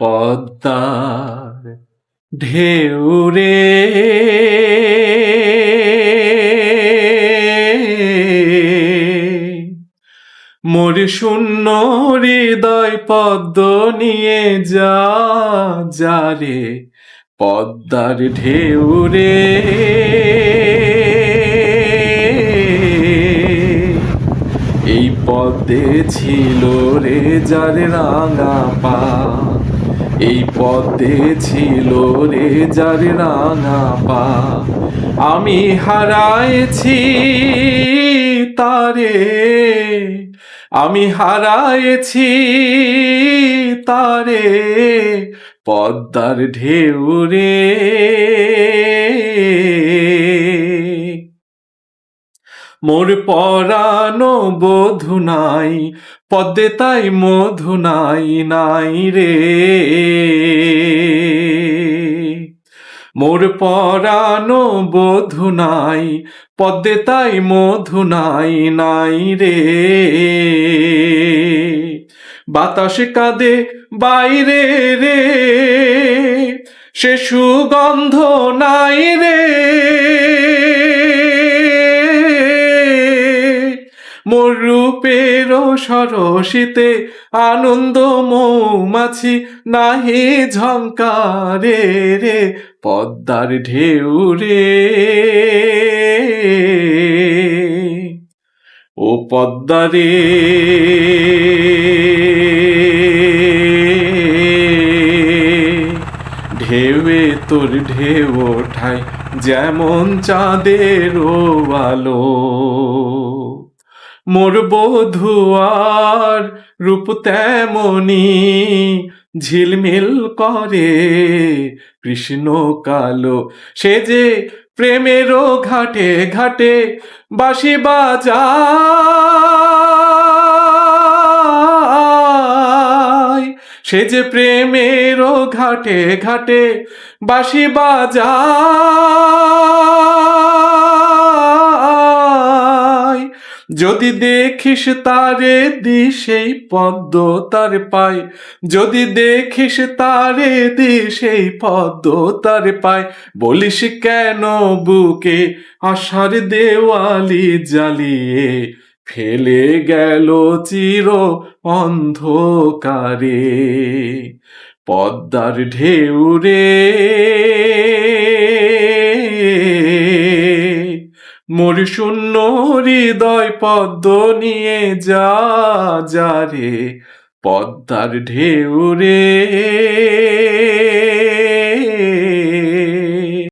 পদ্মার ঢেউরে মোর শূন্য হৃদয় পদ্ম নিয়ে যা যারে পদ্মার ঢেউরে এই পদ্মে ছিল রে যার রাঙা পা। এই পথে ছিল রে যার রাঙা পা। আমি হারাইছি তারে। আমি হারাইছি তারে। পদ্মার ঢেউ রে। মোর পরানো বধু নাই পদ্মে তাই মধু নাই নাই রে। মোর পরানো বধু নাই পদ্মে তাই মধু নাই নাই রে। বাতাস কাঁদে বাইরে রে, সে সুগন্ধ নাই রে। রূপের সরসিতে আনন্দ মৌমাছি নাহি ঝঙ্কারে রে, পদ্মার ঢেউ রে ও পদ্মারে, ঢেউয়ে তোর ঢেউ ওঠায় যেমন চাঁদের আলো। মোর বধুয়ার রূপ তেমনি ঝিলমিল করে। কৃষ্ণ কালো, সে যে প্রেমেরও ঘাটে ঘাটে বাঁশি বাজায়। সে যে প্রেমেরও ঘাটে ঘাটে বাঁশি বাজায়। যদি দেখিস তারে দি সেই পদ্ম তার পায়। যদি দেখিস তারে দি সেই পদ্ম তার পায়। বলিস কেন বুকে আশার দেওয়ালি জ্বালিয়ে? ফেলে গেল চির অন্ধকারে। পদ্মার ঢেউ শূন্য হৃদয় পদ্ম নিয়ে যা যা রে পদ্মার ঢেউ রে।